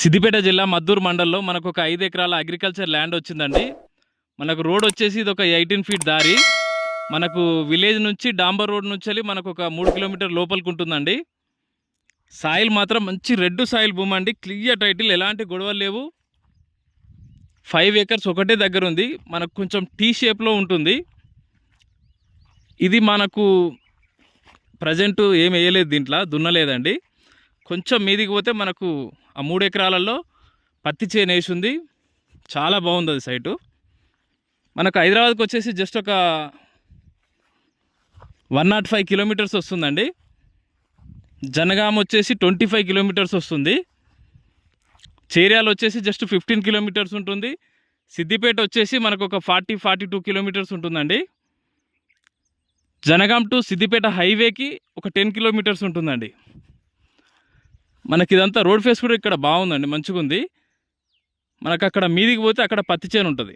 సిద్దిపేట జిల్లా మద్దూరు మండల్లో మనకు ఒక ఐదు ఎకరాల అగ్రికల్చర్ ల్యాండ్ వచ్చిందండి. మనకు రోడ్ వచ్చేసి ఇది ఒక ఎయిటీన్ ఫీట్ దారి. మనకు విలేజ్ నుంచి డాంబర్ రోడ్ నుంచి వెళ్ళి మనకు ఒక మూడు కిలోమీటర్ లోపలికి ఉంటుందండి. సాయిల్ మాత్రం మంచి రెడ్ సాయిల్ భూమి అండి. క్లియర్ టైటిల్ ఎలాంటి గొడవలు లేవు. ఫైవ్ ఏకర్స్ ఒకటే దగ్గర ఉంది. మనకు కొంచెం టీ షేప్లో ఉంటుంది. ఇది మనకు ప్రజెంట్ ఏం వేయలేదు దీంట్లో దున్నలేదండి. కొంచెం మీదికి పోతే మనకు ఆ మూడు ఎకరాలలో పత్తి చేను వేసి ఉంది చాలా బాగుంది అది సైటు. మనకు హైదరాబాద్కి వచ్చేసి జస్ట్ ఒక వన్ నాట్ ఫైవ్ కిలోమీటర్స్ వస్తుందండి. జనగాం వచ్చేసి ట్వంటీ ఫైవ్ కిలోమీటర్స్ వస్తుంది. చేర్యాలు వచ్చేసి జస్ట్ ఫిఫ్టీన్ కిలోమీటర్స్ ఉంటుంది. సిద్దిపేట వచ్చేసి మనకు ఒక ఫార్టీ ఫార్టీ టూ కిలోమీటర్స్ ఉంటుందండి. జనగాం టు సిద్దిపేట హైవేకి ఒక టెన్ కిలోమీటర్స్ ఉంటుందండి. మనకి ఇదంతా రోడ్ ఫేస్ కూడా ఇక్కడ బాగుందండి మంచిగా ఉంది మనకు అక్కడ మీదికి పోతే అక్కడ పత్తి చేను ఉంటుంది.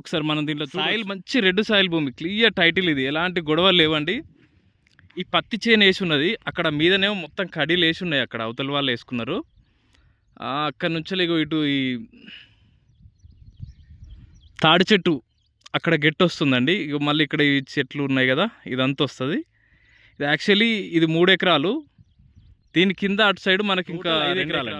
ఒకసారి మనం దీంట్లో సాయిల్ మంచి రెడ్ సాయిల్ భూమి క్లియర్ టైటిల్ ఇది. ఎలాంటి గొడవలు లేవండి. ఈ పత్తి చేను వేసి ఉన్నది అక్కడ మీదనేమో మొత్తం కడీలు వేసి ఉన్నాయి అక్కడ అవతల వాళ్ళు వేసుకున్నారు. అక్కడ నుంచి ఇగో ఇటు ఈ తాడి చెట్టు అక్కడ గెట్ వస్తుందండి. ఇక మళ్ళీ ఇక్కడ ఈ చెట్లు ఉన్నాయి కదా ఇదంతా వస్తుంది. ఇది యాక్చువల్లీ ఇది మూడు ఎకరాలు. దీని కింద అటు సైడ్ మనకి ఇంకా ఎకరాలు